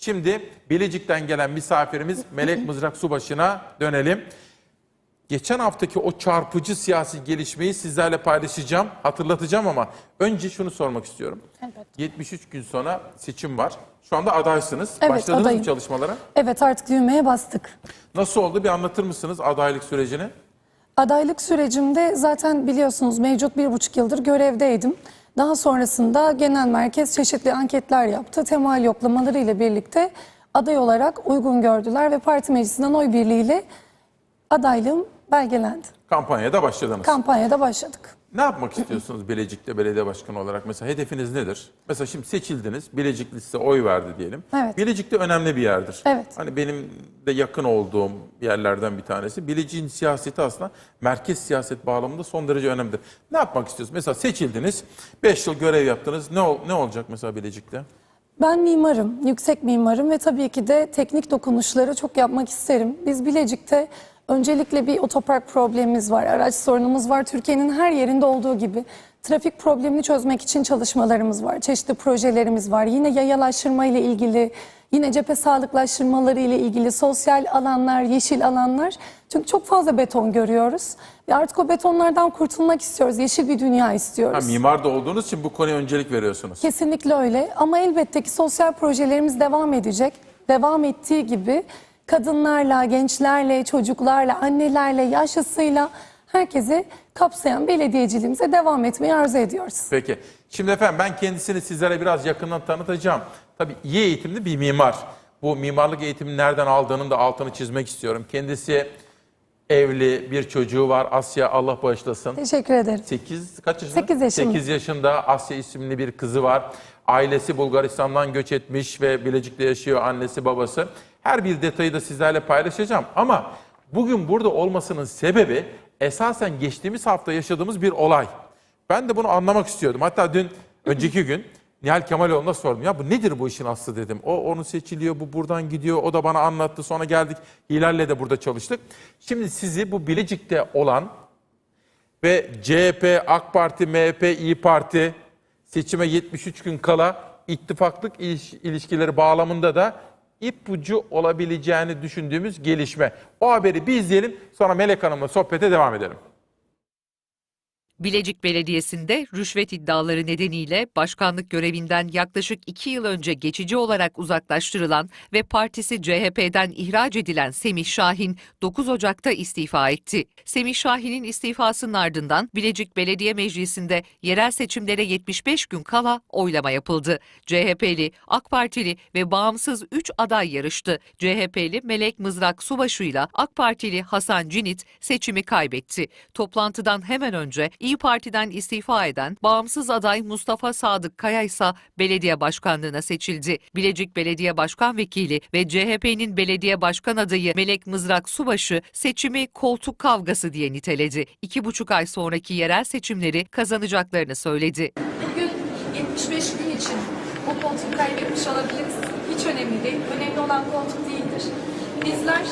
Şimdi Bilecik'ten gelen misafirimiz Melek Mızrak Subaşı'na dönelim. Geçen haftaki o çarpıcı siyasi gelişmeyi sizlerle paylaşacağım, hatırlatacağım ama önce şunu sormak istiyorum. Evet. 73 gün sonra seçim var. Şu anda adaysınız. Evet, Başladınız adayım. mı çalışmalara? Evet artık düğmeye bastık. Nasıl oldu bir anlatır mısınız adaylık sürecini? Adaylık sürecimde zaten biliyorsunuz mevcut bir buçuk yıldır görevdeydim. Daha sonrasında genel merkez çeşitli anketler yaptı. Temal yoklamaları ile birlikte aday olarak uygun gördüler ve parti meclisinden oy birliğiyle adaylığım belgelendi. Kampanyaya da başladınız. Kampanyada başladık. Ne yapmak istiyorsunuz Bilecik'te belediye başkanı olarak? Mesela hedefiniz nedir? Mesela şimdi seçildiniz, Bilecikli size oy verdi diyelim. Evet. Bilecik'te önemli bir yerdir. Evet. Hani benim de yakın olduğum yerlerden bir tanesi. Bilecik'in siyaseti aslında merkez siyaset bağlamında son derece önemlidir. Ne yapmak istiyorsunuz? Mesela seçildiniz, 5 yıl görev yaptınız. Ne ol- ne olacak mesela Bilecik'te? Ben mimarım, yüksek mimarım ve tabii ki de teknik dokunuşları çok yapmak isterim. Biz Bilecik'te öncelikle bir otopark problemimiz var, araç sorunumuz var. Türkiye'nin her yerinde olduğu gibi trafik problemini çözmek için çalışmalarımız var. Çeşitli projelerimiz var. Yine yayalaştırma ile ilgili, yine cephe sağlıklaştırmaları ile ilgili sosyal alanlar, yeşil alanlar. Çünkü çok fazla beton görüyoruz ve artık o betonlardan kurtulmak istiyoruz. Yeşil bir dünya Ha, istiyoruz. mimar da olduğunuz için bu konuya öncelik veriyorsunuz. Kesinlikle öyle ama elbette ki sosyal projelerimiz devam edecek. Devam ettiği gibi kadınlarla, gençlerle, çocuklarla, annelerle, yaşlısıyla herkesi kapsayan belediyeciliğimize devam etmeyi arzu ediyoruz. Peki. Şimdi efendim ben kendisini sizlere biraz yakından tanıtacağım. Tabii iyi eğitimli bir mimar. Bu mimarlık eğitimini nereden aldığının da altını çizmek istiyorum. Kendisi evli, bir çocuğu var. Asya Allah bağışlasın. Teşekkür ederim. 8 kaç yaşında? Sekiz yaşında. 8 yaşında Asya isimli bir kızı var. Ailesi Bulgaristan'dan göç etmiş ve Bilecik'te yaşıyor annesi babası. Her bir detayı da sizlerle paylaşacağım ama bugün burada olmasının sebebi esasen geçtiğimiz hafta yaşadığımız bir olay. Ben de bunu anlamak istiyordum. Hatta dün önceki gün Nihal Kemaloğlu'na sordum. Ya bu nedir bu işin aslı dedim. O onu seçiliyor, bu buradan gidiyor. O da bana anlattı. Sonra geldik Hilal'le de burada çalıştık. Şimdi sizi bu Bilecik'te olan ve CHP, AK Parti, MHP, İyi Parti seçime 73 gün kala ittifaklık iliş- ilişkileri bağlamında da ipucu olabileceğini düşündüğümüz gelişme. O haberi bir izleyelim sonra Melek Hanım'la sohbete devam edelim. Bilecik Belediyesi'nde rüşvet iddiaları nedeniyle başkanlık görevinden yaklaşık iki yıl önce geçici olarak uzaklaştırılan ve partisi CHP'den ihraç edilen Semih Şahin 9 Ocak'ta istifa etti. Semih Şahin'in istifasının ardından Bilecik Belediye Meclisi'nde yerel seçimlere 75 gün kala oylama yapıldı. CHP'li, AK Partili ve bağımsız 3 aday yarıştı. CHP'li Melek Mızrak Subaşı ile AK Partili Hasan Cinit seçimi kaybetti. Toplantıdan hemen önce İyi Parti'den istifa eden bağımsız aday Mustafa Sadık Kaya ise belediye başkanlığına seçildi. Bilecik Belediye Başkan Vekili ve CHP'nin belediye başkan adayı Melek Mızrak Subaşı seçimi koltuk kavgası diye niteledi. İki buçuk ay sonraki yerel seçimleri kazanacaklarını söyledi. Bugün 75 gün için o koltuğu kaybetmiş olabiliriz. Hiç önemli değil. Önemli olan koltuk değildir. Bizler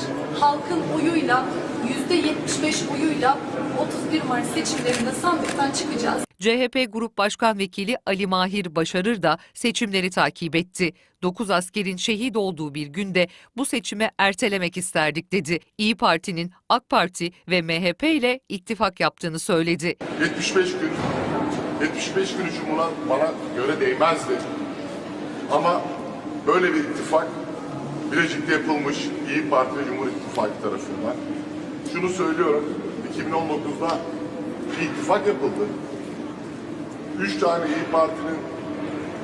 halkın oyuyla, %75 oyuyla 31 Mart seçimlerinde sandıktan çıkacağız. CHP Grup Başkan Vekili Ali Mahir Başarır da seçimleri takip etti. 9 askerin şehit olduğu bir günde bu seçimi ertelemek isterdik dedi. İyi Parti'nin AK Parti ve MHP ile ittifak yaptığını söyledi. 75 gün, 75 gün için buna bana göre değmezdi. Ama böyle bir ittifak Bilecik'te yapılmış İyi Parti ve Cumhur İttifakı tarafından. Şunu söylüyorum, 2019'da bir ittifak yapıldı. Üç tane İyi Parti'nin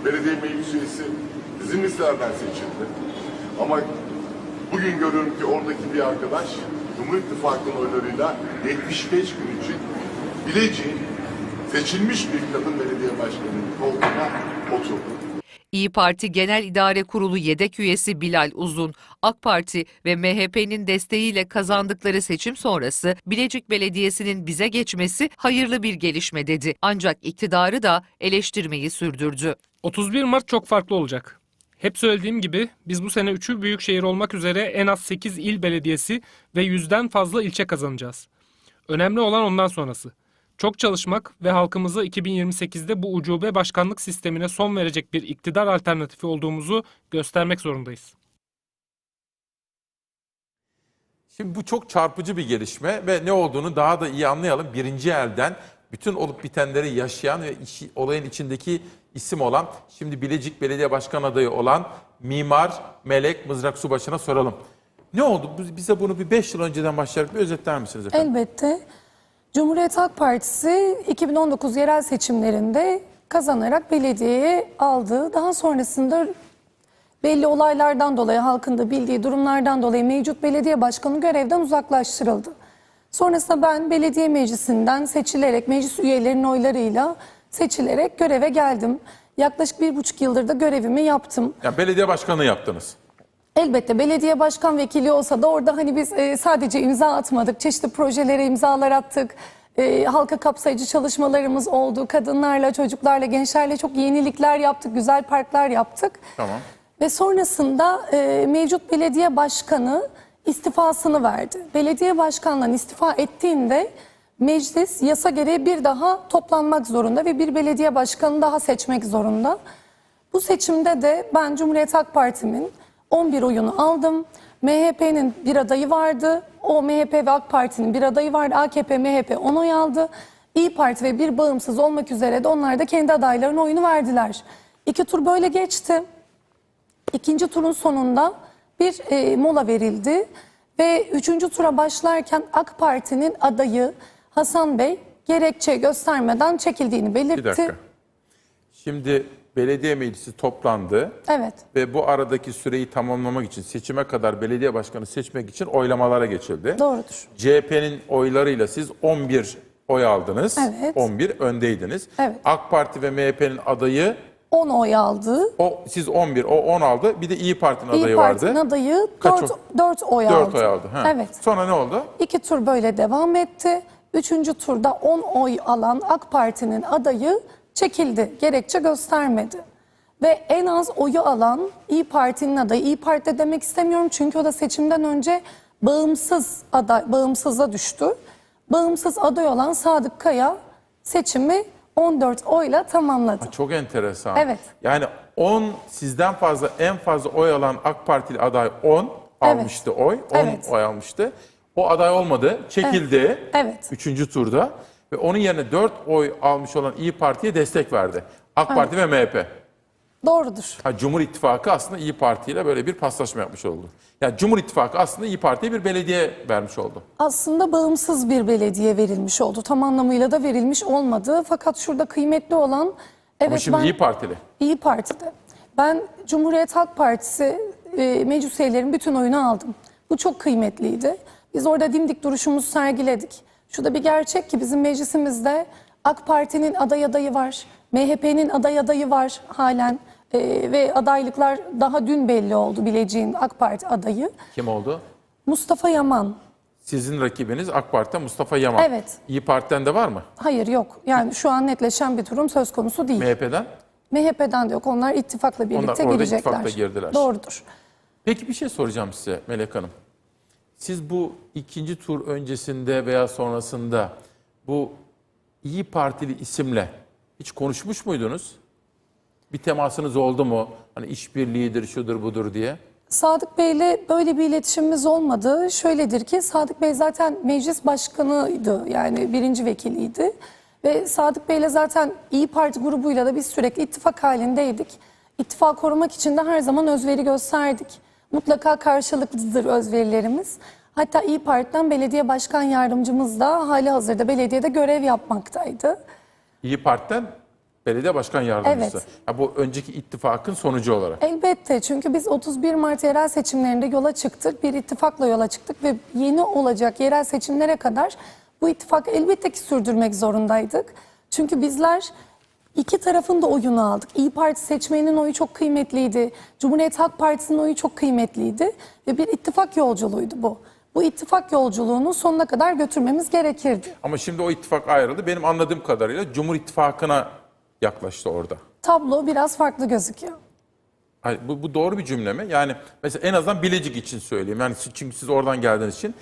belediye meclis üyesi bizim listelerden seçildi. Ama bugün görüyorum ki oradaki bir arkadaş Cumhur İttifakı'nın oylarıyla 75 gün için Bilecik'in seçilmiş bir kadın belediye başkanının koltuğuna oturdu. İyi Parti Genel İdare Kurulu yedek üyesi Bilal Uzun, AK Parti ve MHP'nin desteğiyle kazandıkları seçim sonrası Bilecik Belediyesi'nin bize geçmesi hayırlı bir gelişme dedi. Ancak iktidarı da eleştirmeyi sürdürdü. 31 Mart çok farklı olacak. Hep söylediğim gibi biz bu sene 3'ü büyük şehir olmak üzere en az 8 il belediyesi ve 100'den fazla ilçe kazanacağız. Önemli olan ondan sonrası. Çok çalışmak ve halkımıza 2028'de bu ucube başkanlık sistemine son verecek bir iktidar alternatifi olduğumuzu göstermek zorundayız. Şimdi bu çok çarpıcı bir gelişme ve ne olduğunu daha da iyi anlayalım. Birinci elden bütün olup bitenleri yaşayan ve işi, olayın içindeki isim olan, şimdi Bilecik Belediye Başkan adayı olan Mimar Melek Mızrak Subaşı'na soralım. Ne oldu? Bize bunu bir 5 yıl önceden başlayarak bir özetler misiniz efendim? Elbette. Cumhuriyet Halk Partisi 2019 yerel seçimlerinde kazanarak belediyeye aldı. Daha sonrasında belli olaylardan dolayı, halkın da bildiği durumlardan dolayı mevcut belediye başkanı görevden uzaklaştırıldı. Sonrasında ben belediye meclisinden seçilerek, meclis üyelerinin oylarıyla seçilerek göreve geldim. Yaklaşık bir buçuk yıldır da görevimi yaptım. Yani belediye başkanlığı yaptınız. Elbette belediye başkan vekili olsa da orada hani biz e, sadece imza atmadık. Çeşitli projelere imzalar attık. E, halka kapsayıcı çalışmalarımız oldu. Kadınlarla, çocuklarla, gençlerle çok yenilikler yaptık. Güzel parklar yaptık. Tamam. Ve sonrasında e, mevcut belediye başkanı istifasını verdi. Belediye başkanlığından istifa ettiğinde meclis yasa gereği bir daha toplanmak zorunda ve bir belediye başkanı daha seçmek zorunda. Bu seçimde de ben Cumhuriyet Halk Parti'min 11 oyunu aldım. MHP'nin bir adayı vardı. O MHP ve AK Parti'nin bir adayı vardı. AKP, MHP 10 oy aldı. İyi Parti ve bir bağımsız olmak üzere de onlar da kendi adaylarının oyunu verdiler. İki tur böyle geçti. İkinci turun sonunda bir e, mola verildi ve üçüncü tura başlarken AK Parti'nin adayı Hasan Bey gerekçe göstermeden çekildiğini belirtti. Bir dakika. Şimdi belediye meclisi toplandı Evet, ve bu aradaki süreyi tamamlamak için seçime kadar belediye başkanı seçmek için oylamalara geçildi. doğrudur. CHP'nin oylarıyla siz 11 oy aldınız. Evet. 11 öndeydiniz. Evet. AK Parti ve MHP'nin adayı 10 oy aldı. o siz 11 o 10 aldı. Bir de İyi Parti'nin İyi adayı Parti'nin vardı. adayı Kaç 4, oy? 4 oy 4 aldı. oy aldı. Ha. Evet. Sonra ne oldu? İki tur böyle devam etti. Üçüncü turda 10 oy alan AK Parti'nin adayı çekildi. Gerekçe göstermedi. Ve en az oyu alan İyi Parti'nin adayı. İyi Parti de demek istemiyorum çünkü o da seçimden önce bağımsız aday, bağımsıza düştü. Bağımsız aday olan Sadık Kaya seçimi 14 oyla tamamladı. Çok enteresan. Evet. Yani 10 sizden fazla en fazla oy alan AK Partili aday 10 almıştı oy. 10 Evet. oy almıştı. O aday olmadı. Çekildi. Evet. Üçüncü turda. Ve onun yerine 4 oy almış olan İyi Parti'ye destek verdi. AK Parti ve MHP. Doğrudur. Ha, Cumhur İttifakı aslında İyi Parti ile böyle bir paslaşma yapmış oldu. Yani Cumhur İttifakı aslında İyi Parti'ye bir belediye vermiş oldu. aslında bağımsız bir belediye verilmiş oldu. Tam anlamıyla da verilmiş olmadı. Fakat şurada kıymetli olan evet Ama şimdi ben İyi Partili. İyi Parti'de. Ben Cumhuriyet Halk Partisi e, meclis üyelerinin bütün oyunu aldım. Bu çok kıymetliydi. Biz orada dimdik duruşumuzu sergiledik. Şu da bir gerçek ki bizim meclisimizde AK Parti'nin aday adayı var. MHP'nin aday adayı var halen. E, ve adaylıklar daha dün belli oldu Bilecik'in AK Parti adayı. Kim oldu? Mustafa Yaman. Sizin rakibiniz AK Parti'den Mustafa Yaman. Evet. İyi Parti'den de var mı? Hayır yok. Yani şu an netleşen bir durum söz konusu değil. MHP'den? MHP'den de yok. Onlar ittifakla birlikte orada girecekler. ittifakla girdiler. Doğrudur. Peki bir şey soracağım size Melek Hanım. Siz bu ikinci tur öncesinde veya sonrasında bu İyi Partili isimle hiç konuşmuş muydunuz? Bir temasınız oldu mu? Hani işbirliğidir, şudur budur diye. Sadık Bey'le böyle bir iletişimimiz olmadı. Şöyledir ki Sadık Bey zaten meclis başkanıydı. Yani birinci vekiliydi. Ve Sadık Bey'le zaten İyi Parti grubuyla da biz sürekli ittifak halindeydik. İttifak korumak için de her zaman özveri gösterdik. Mutlaka karşılıklıdır özverilerimiz. Hatta İyi Parti'den belediye başkan yardımcımız da hali hazırda belediyede görev yapmaktaydı. İyi Parti'den belediye başkan yardımcısı. Evet. Ha, bu önceki ittifakın sonucu olarak. Elbette çünkü biz 31 Mart yerel seçimlerinde yola çıktık. Bir ittifakla yola çıktık ve yeni olacak yerel seçimlere kadar bu ittifakı elbette ki sürdürmek zorundaydık. Çünkü bizler iki tarafın da oyunu aldık. İyi Parti seçmeninin oyu çok kıymetliydi. Cumhuriyet Halk Partisi'nin oyu çok kıymetliydi. Ve bir ittifak yolculuğuydu bu. Bu ittifak yolculuğunu sonuna kadar götürmemiz gerekirdi. Ama şimdi o ittifak ayrıldı. Benim anladığım kadarıyla Cumhur İttifakı'na yaklaştı orada. Tablo biraz farklı gözüküyor. Hayır, bu, bu doğru bir cümle mi? Yani mesela en azından Bilecik için söyleyeyim. Yani çünkü siz oradan geldiğiniz için.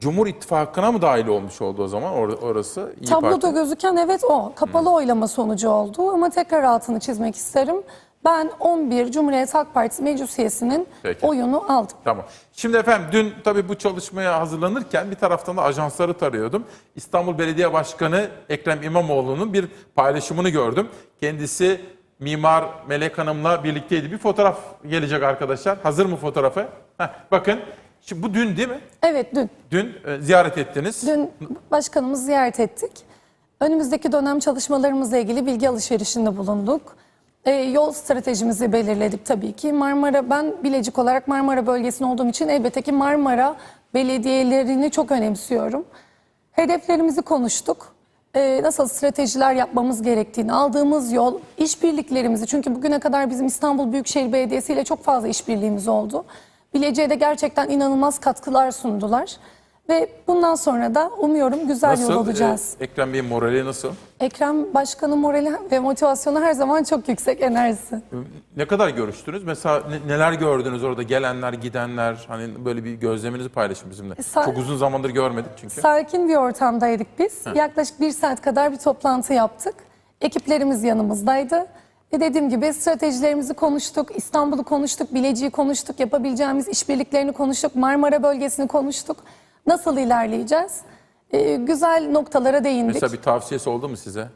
Cumhur İttifakı'na mı dahil olmuş oldu o zaman or- orası? İyi Tabloda Parti. gözüken evet o. Kapalı oylama sonucu oldu ama tekrar altını çizmek isterim. Ben 11 Cumhuriyet Halk Partisi meclis üyesinin Peki. oyunu aldım. Tamam. Şimdi efendim dün tabii bu çalışmaya hazırlanırken bir taraftan da ajansları tarıyordum. İstanbul Belediye Başkanı Ekrem İmamoğlu'nun bir paylaşımını gördüm. Kendisi Mimar Melek Hanım'la birlikteydi. Bir fotoğraf gelecek arkadaşlar. Hazır mı fotoğrafı? Heh, bakın. Şimdi bu dün değil mi? Evet dün. Dün e, ziyaret ettiniz. Dün başkanımızı ziyaret ettik. Önümüzdeki dönem çalışmalarımızla ilgili bilgi alışverişinde bulunduk. Ee, yol stratejimizi belirledik tabii ki. Marmara, ben Bilecik olarak Marmara bölgesinde olduğum için elbette ki Marmara belediyelerini çok önemsiyorum. Hedeflerimizi konuştuk. Ee, nasıl stratejiler yapmamız gerektiğini, aldığımız yol, işbirliklerimizi. Çünkü bugüne kadar bizim İstanbul Büyükşehir Belediyesi ile çok fazla işbirliğimiz oldu. Bilecik'e de gerçekten inanılmaz katkılar sundular. Ve bundan sonra da umuyorum güzel yol Nasıl? alacağız. E, Ekrem Bey'in morali nasıl? Ekrem Başkan'ın morali ve motivasyonu her zaman çok yüksek enerjisi. Ne kadar görüştünüz? Mesela ne- neler gördünüz orada gelenler, gidenler? Hani böyle bir gözleminizi paylaşın bizimle. Sa- Çok uzun zamandır görmedik çünkü. Sakin bir ortamdaydık biz. Yaklaşık bir saat kadar bir toplantı yaptık. Ekiplerimiz yanımızdaydı. Ve dediğim gibi stratejilerimizi konuştuk, İstanbul'u konuştuk, Bilecik'i konuştuk, yapabileceğimiz işbirliklerini konuştuk, Marmara bölgesini konuştuk. Nasıl ilerleyeceğiz? Ee, güzel noktalara değindik. Mesela bir tavsiyesi oldu mu size?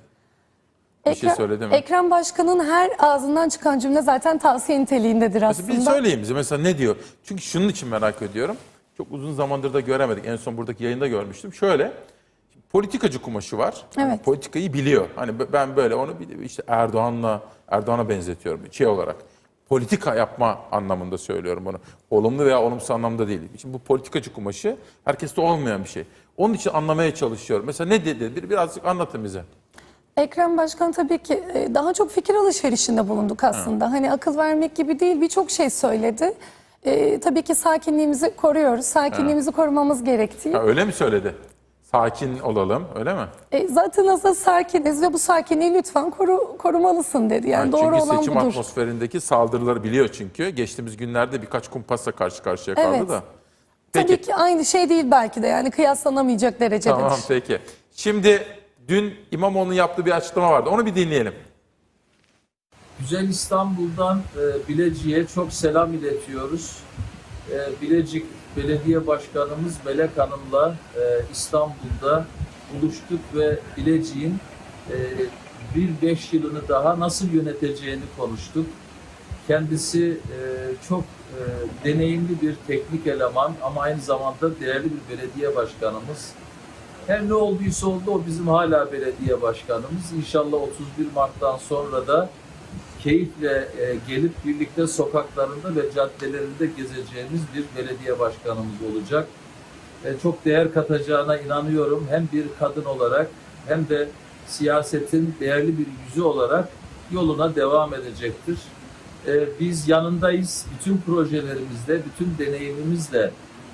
bir şey Ekrem- söyledi mi? Ekrem Başkan'ın her ağzından çıkan cümle zaten tavsiye niteliğindedir aslında. Mesela bir söyleyin bize mesela ne diyor? Çünkü şunun için merak ediyorum. Çok uzun zamandır da göremedik. En son buradaki yayında görmüştüm. Şöyle politikacı kumaşı var. Hani Evet. politikayı biliyor. Hani ben böyle onu bir- işte Erdoğan'la Erdoğan'a benzetiyorum şey olarak. Politika yapma anlamında söylüyorum bunu. Olumlu veya olumsuz anlamda değil. Şimdi bu politikacı kumaşı herkeste olmayan bir şey. Onun için anlamaya çalışıyorum. Mesela ne dedi? Bir, birazcık anlatın bize. Ekrem Başkan tabii ki e, daha çok fikir alışverişinde bulunduk aslında. Hani akıl vermek gibi değil birçok şey söyledi. E, tabii ki sakinliğimizi koruyoruz. Sakinliğimizi korumamız gerektiği. Ha, öyle mi söyledi? Sakin olalım, öyle mi? E, zaten aslında sakiniz ve bu sakinliği lütfen koru, korumalısın dedi. Yani Yani doğru çünkü olan seçim budur. atmosferindeki saldırıları biliyor çünkü. Geçtiğimiz günlerde birkaç kumpasla karşı karşıya kaldı Evet. da. Tabii Peki. ki aynı şey değil belki de yani kıyaslanamayacak derecededir. Tamam peki. Şimdi dün İmamoğlu'nun yaptığı bir açıklama vardı. Onu bir dinleyelim. Güzel İstanbul'dan e, Bilecik'e çok selam iletiyoruz. E, Bilecik Belediye Başkanımız Melek Hanım'la e, İstanbul'da buluştuk ve Bilecik'in e, bir beş yılını daha nasıl yöneteceğini konuştuk. Kendisi e, çok e, deneyimli bir teknik eleman ama aynı zamanda değerli bir belediye başkanımız. Her ne olduysa oldu o bizim hala belediye başkanımız. İnşallah 31 Mart'tan sonra da keyifle e, gelip birlikte sokaklarında ve caddelerinde gezeceğimiz bir belediye başkanımız olacak. E, çok değer katacağına inanıyorum. Hem bir kadın olarak hem de siyasetin değerli bir yüzü olarak yoluna devam edecektir. E, biz yanındayız. Bütün projelerimizde, bütün deneyimimizle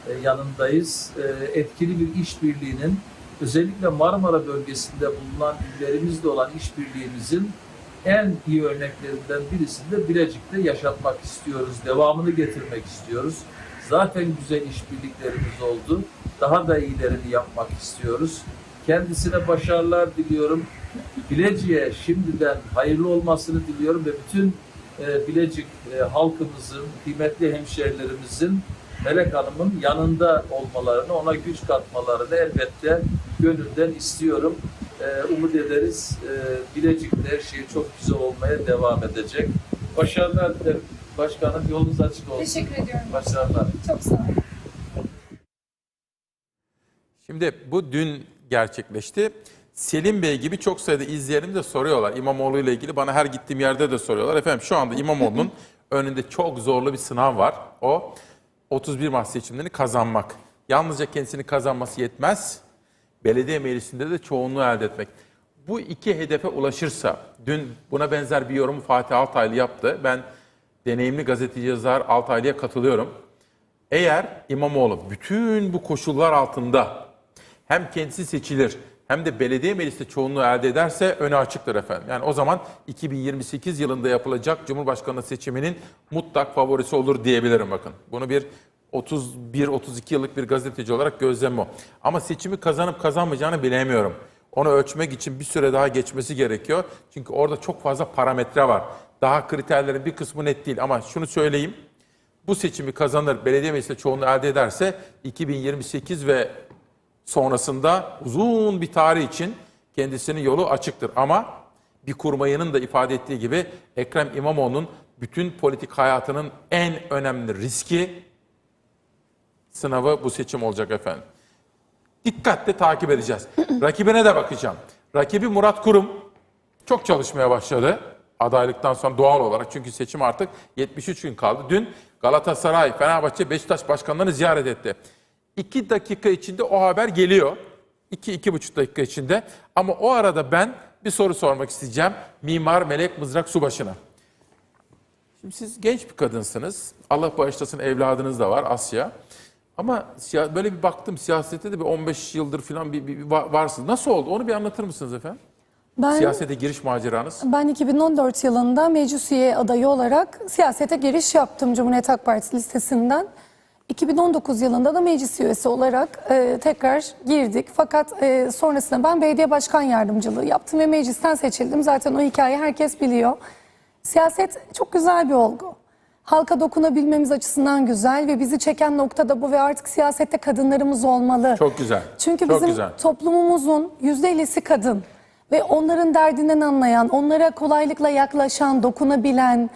e, yanındayız. E, etkili bir işbirliğinin özellikle Marmara bölgesinde bulunan illerimizle olan işbirliğimizin en iyi örneklerinden birisini de Bilecik'te yaşatmak istiyoruz. Devamını getirmek istiyoruz. Zaten güzel işbirliklerimiz oldu. Daha da iyilerini yapmak istiyoruz. Kendisine başarılar diliyorum. Bilecik'e şimdiden hayırlı olmasını diliyorum ve bütün e, Bilecik e, halkımızın, kıymetli hemşehrilerimizin Melek Hanım'ın yanında olmalarını, ona güç katmalarını elbette gönülden istiyorum. Ee, umut ederiz. Ee, Bilecik'te her şey çok güzel olmaya devam edecek. Başarılar dilerim. Başkanım yolunuz açık olsun. Teşekkür ediyorum. Başarılar. Çok sağ olun. Şimdi bu dün gerçekleşti. Selim Bey gibi çok sayıda izleyenim de soruyorlar. İmamoğlu ile ilgili bana her gittiğim yerde de soruyorlar. Efendim şu anda İmamoğlu'nun önünde çok zorlu bir sınav var. O 31 Mart seçimlerini kazanmak. Yalnızca kendisini kazanması yetmez. Belediye meclisinde de çoğunluğu elde etmek. Bu iki hedefe ulaşırsa, dün buna benzer bir yorumu Fatih Altaylı yaptı. Ben deneyimli gazeteci yazar Altaylı'ya katılıyorum. Eğer İmamoğlu bütün bu koşullar altında hem kendisi seçilir hem de belediye mecliste çoğunluğu elde ederse öne açıktır efendim. Yani o zaman 2028 yılında yapılacak Cumhurbaşkanlığı seçiminin mutlak favorisi olur diyebilirim bakın. Bunu bir 31-32 yıllık bir gazeteci olarak gözlemim o. Ama seçimi kazanıp kazanmayacağını bilemiyorum. Onu ölçmek için bir süre daha geçmesi gerekiyor. Çünkü orada çok fazla parametre var. Daha kriterlerin bir kısmı net değil. Ama şunu söyleyeyim. Bu seçimi kazanır, belediye meclisinde çoğunluğu elde ederse 2028 ve sonrasında uzun bir tarih için kendisinin yolu açıktır. Ama bir kurmayının da ifade ettiği gibi Ekrem İmamoğlu'nun bütün politik hayatının en önemli riski sınavı bu seçim olacak efendim. Dikkatle takip edeceğiz. Rakibine de bakacağım. Rakibi Murat Kurum çok çalışmaya başladı adaylıktan sonra doğal olarak. Çünkü seçim artık 73 gün kaldı. Dün Galatasaray, Fenerbahçe, Beşiktaş başkanlarını ziyaret etti. İki dakika içinde o haber geliyor. İki, iki buçuk dakika içinde. Ama o arada ben bir soru sormak isteyeceğim. Mimar Melek Mızrak Subaşı'na. Şimdi siz genç bir kadınsınız. Allah bağışlasın evladınız da var Asya. Ama böyle bir baktım siyasette de bir 15 yıldır falan bir, bir, bir va- varsınız. Nasıl oldu? Onu bir anlatır mısınız efendim? Ben Siyasete giriş maceranız. Ben 2014 yılında meclis üye adayı olarak siyasete giriş yaptım Cumhuriyet Halk Partisi listesinden. 2019 yılında da meclis üyesi olarak e, tekrar girdik. Fakat e, sonrasında ben belediye başkan yardımcılığı yaptım ve meclisten seçildim. Zaten o hikayeyi herkes biliyor. Siyaset çok güzel bir olgu. Halka dokunabilmemiz açısından güzel ve bizi çeken nokta da bu ve artık siyasette kadınlarımız olmalı. Çok güzel. Çünkü Çok bizim güzel. toplumumuzun %50'si kadın ve onların derdinden anlayan, onlara kolaylıkla yaklaşan, dokunabilen,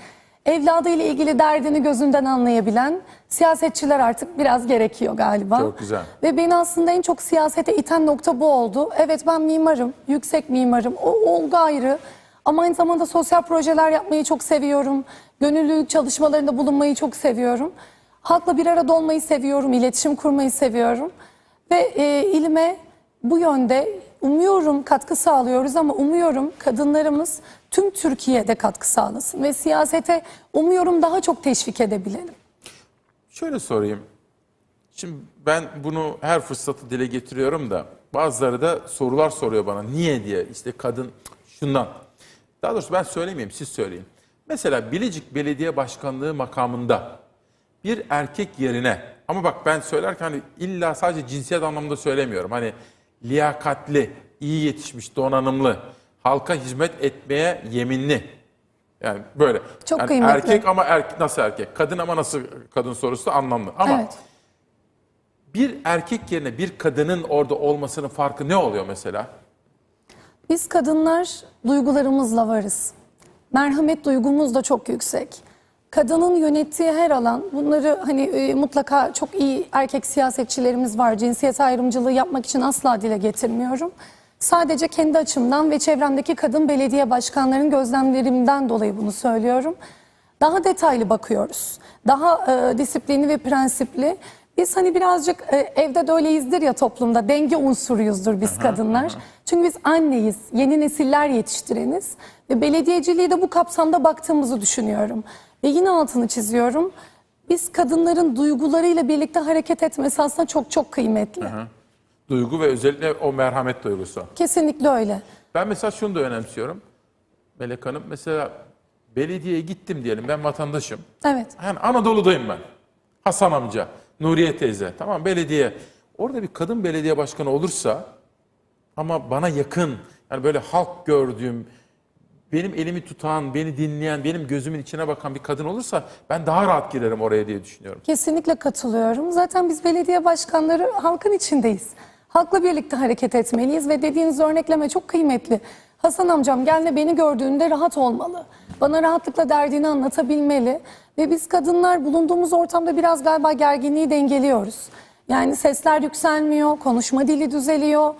evladıyla ilgili derdini gözünden anlayabilen siyasetçiler artık biraz gerekiyor galiba. Çok güzel. Ve beni aslında en çok siyasete iten nokta bu oldu. Evet ben mimarım, yüksek mimarım, o olgu ayrı. Ama aynı zamanda sosyal projeler yapmayı çok seviyorum. Gönüllülük çalışmalarında bulunmayı çok seviyorum. Halkla bir arada olmayı seviyorum, iletişim kurmayı seviyorum. Ve e, ilime bu yönde umuyorum katkı sağlıyoruz ama umuyorum kadınlarımız tüm Türkiye'de katkı sağlasın. Ve siyasete umuyorum daha çok teşvik edebilelim. Şöyle sorayım. Şimdi ben bunu her fırsatı dile getiriyorum da bazıları da sorular soruyor bana. Niye diye. İşte kadın şundan. Daha doğrusu ben söylemeyeyim siz söyleyin. Mesela Bilecik Belediye Başkanlığı makamında bir erkek yerine ama bak ben söylerken hani illa sadece cinsiyet anlamında söylemiyorum. Hani liyakatli, iyi yetişmiş, donanımlı, halka hizmet etmeye yeminli. Yani böyle. Çok Yani kıymetli. Erkek ama erkek nasıl erkek? Kadın ama nasıl kadın sorusu da anlamlı. Ama Evet. bir erkek yerine bir kadının orada olmasının farkı ne oluyor mesela? Biz kadınlar duygularımızla varız. Merhamet duygumuz da çok yüksek. Kadının yönettiği her alan, bunları hani e, mutlaka çok iyi erkek siyasetçilerimiz var. Cinsiyet ayrımcılığı yapmak için asla dile getirmiyorum. Sadece kendi açımdan ve çevremdeki kadın belediye başkanlarının gözlemlerimden dolayı bunu söylüyorum. Daha detaylı bakıyoruz. Daha e, disiplinli ve prensipli. Biz hani birazcık e, evde de öyleyizdir ya toplumda denge unsuruyuzdur biz kadınlar. Çünkü biz anneyiz, yeni nesiller yetiştireniz ve belediyeciliği de bu kapsamda baktığımızı düşünüyorum. Ve yine altını çiziyorum. Biz kadınların duygularıyla birlikte hareket etmesi aslında çok çok kıymetli. Duygu ve özellikle o merhamet duygusu. Kesinlikle öyle. Ben mesela şunu da önemsiyorum. Melek Hanım mesela belediyeye gittim diyelim ben vatandaşım. Evet. Yani Anadolu'dayım ben. Hasan amca, Nuriye teyze tamam belediye. Orada bir kadın belediye başkanı olursa ama bana yakın yani böyle halk gördüğüm benim elimi tutan, beni dinleyen, benim gözümün içine bakan bir kadın olursa ben daha rahat girerim oraya diye düşünüyorum. Kesinlikle katılıyorum. Zaten biz belediye başkanları halkın içindeyiz. Halkla birlikte hareket etmeliyiz ve dediğiniz örnekleme çok kıymetli. Hasan amcam gelme beni gördüğünde rahat olmalı. Bana rahatlıkla derdini anlatabilmeli. Ve biz kadınlar bulunduğumuz ortamda biraz galiba gerginliği dengeliyoruz. Yani sesler yükselmiyor, konuşma dili düzeliyor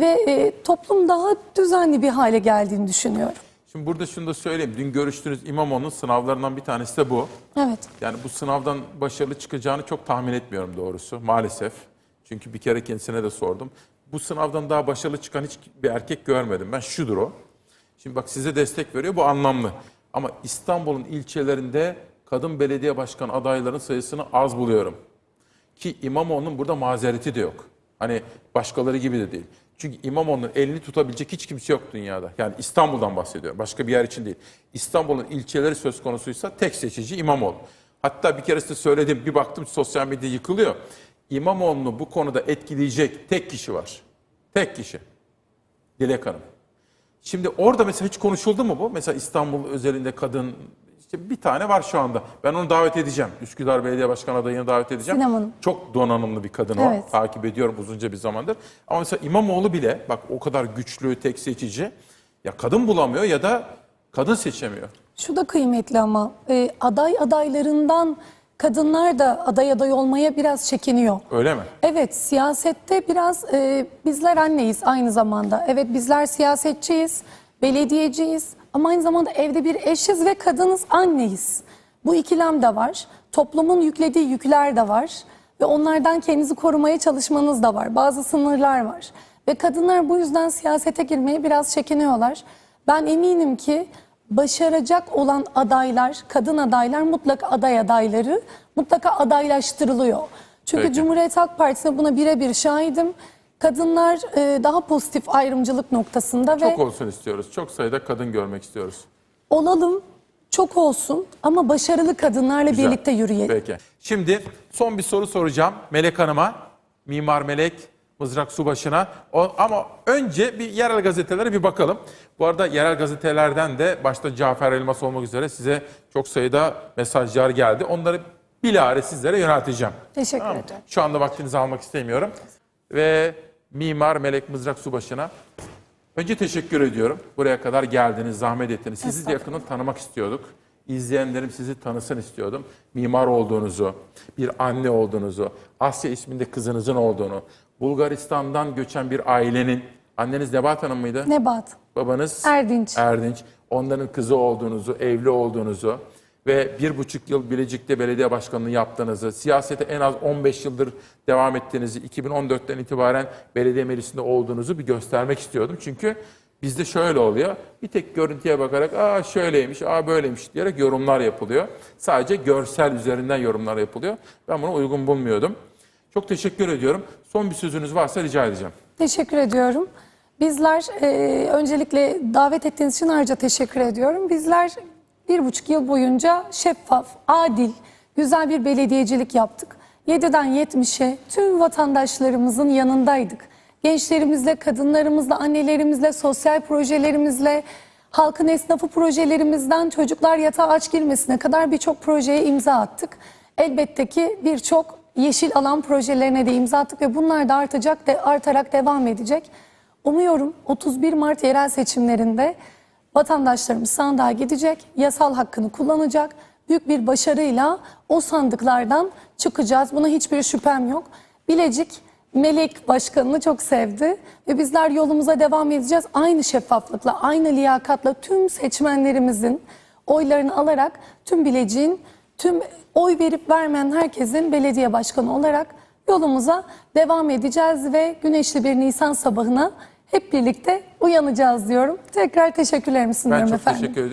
ve e, toplum daha düzenli bir hale geldiğini düşünüyorum. Şimdi burada şunu da söyleyeyim. Dün görüştüğünüz İmamoğlu'nun sınavlarından bir tanesi de bu. Evet. Yani bu sınavdan başarılı çıkacağını çok tahmin etmiyorum doğrusu maalesef. Çünkü bir kere kendisine de sordum. Bu sınavdan daha başarılı çıkan hiç bir erkek görmedim. Ben şudur o. Şimdi bak size destek veriyor bu anlamlı. Ama İstanbul'un ilçelerinde kadın belediye başkan adaylarının sayısını az buluyorum. Ki İmamoğlu'nun burada mazereti de yok. Hani başkaları gibi de değil. Çünkü İmamoğlu'nun elini tutabilecek hiç kimse yok dünyada. Yani İstanbul'dan bahsediyorum. Başka bir yer için değil. İstanbul'un ilçeleri söz konusuysa tek seçici İmamoğlu. Hatta bir keresinde söyledim bir baktım sosyal medya yıkılıyor. İmamoğlu'nu bu konuda etkileyecek tek kişi var. Tek kişi. Dilek Hanım. Şimdi orada mesela hiç konuşuldu mu bu? Mesela İstanbul özelinde kadın işte bir tane var şu anda. Ben onu davet edeceğim. Üsküdar Belediye Başkanı adayını davet edeceğim. Sinem Hanım. Çok donanımlı bir kadın o. Evet. Takip ediyorum uzunca bir zamandır. Ama mesela İmamoğlu bile bak o kadar güçlü, tek seçici. Ya kadın bulamıyor ya da kadın seçemiyor. Şu da kıymetli ama e, aday adaylarından kadınlar da aday aday olmaya biraz çekiniyor. Öyle mi? Evet siyasette biraz e, bizler anneyiz aynı zamanda. Evet bizler siyasetçiyiz, belediyeciyiz ama aynı zamanda evde bir eşiz ve kadınız anneyiz. Bu ikilem de var. Toplumun yüklediği yükler de var. Ve onlardan kendinizi korumaya çalışmanız da var. Bazı sınırlar var. Ve kadınlar bu yüzden siyasete girmeye biraz çekiniyorlar. Ben eminim ki başaracak olan adaylar, kadın adaylar mutlaka aday adayları mutlaka adaylaştırılıyor. Çünkü Peki. Cumhuriyet Halk Partisi'ne buna birebir şahidim. Kadınlar e, daha pozitif ayrımcılık noktasında ve Çok olsun istiyoruz. Çok sayıda kadın görmek istiyoruz. olalım, çok olsun ama başarılı kadınlarla Güzel. birlikte yürüyelim. Peki. Şimdi son bir soru soracağım Melek Hanım'a. Mimar Melek, Mızrak Subaşı'na. O, ama önce bir yerel gazetelere bir bakalım. Bu arada yerel gazetelerden de başta Cafer Elmas olmak üzere size çok sayıda mesajlar geldi. Onları bilahare sizlere yönelteceğim. Teşekkür Tamam ederim. Şu anda vaktinizi almak istemiyorum. Ve Mimar Melek Mızrak Subaşı'na önce teşekkür ediyorum. Buraya kadar geldiniz, zahmet ettiniz. Sizi de yakından tanımak istiyorduk. İzleyenlerim sizi tanısın istiyordum. Mimar olduğunuzu, bir anne olduğunuzu, Asya isminde kızınızın olduğunu, Bulgaristan'dan göçen bir ailenin, anneniz Nebahat Hanım mıydı? Nebat, Babanız Erdinç. Erdinç. Onların kızı olduğunuzu, evli olduğunuzu ve bir buçuk yıl Bilecik'te belediye başkanlığı yaptığınızı, siyasete en az 15 yıldır devam ettiğinizi, 2014'ten itibaren belediye meclisinde olduğunuzu bir göstermek istiyordum. Çünkü bizde şöyle oluyor, bir tek görüntüye bakarak aa şöyleymiş, aa böyleymiş diyerek yorumlar yapılıyor. Sadece görsel üzerinden yorumlar yapılıyor. Ben bunu uygun bulmuyordum. Çok teşekkür ediyorum. Son bir sözünüz varsa rica edeceğim. Teşekkür ediyorum. Bizler e, öncelikle davet ettiğiniz için ayrıca teşekkür ediyorum. Bizler bir buçuk yıl boyunca şeffaf, adil, güzel bir belediyecilik yaptık. 7'den 70'e tüm vatandaşlarımızın yanındaydık. Gençlerimizle, kadınlarımızla, annelerimizle, sosyal projelerimizle, halkın esnafı projelerimizden çocuklar yatağa aç girmesine kadar birçok projeye imza attık. Elbette ki birçok yeşil alan projelerine de imza attık ve bunlar da artacak, de, artarak devam edecek. Umuyorum 31 Mart yerel seçimlerinde vatandaşlarımız sandığa gidecek, yasal hakkını kullanacak. Büyük bir başarıyla o sandıklardan çıkacağız. Buna hiçbir şüphem yok. Bilecik Melek Başkanı'nı çok sevdi ve bizler yolumuza devam edeceğiz. Aynı şeffaflıkla, aynı liyakatla tüm seçmenlerimizin oylarını alarak tüm Bilecik'in, tüm oy verip vermeyen herkesin belediye başkanı olarak yolumuza devam edeceğiz ve güneşli bir Nisan sabahına hep birlikte uyanacağız diyorum. Tekrar teşekkürlerimi Ben sunuyorum çok efendim. teşekkür ediyorum.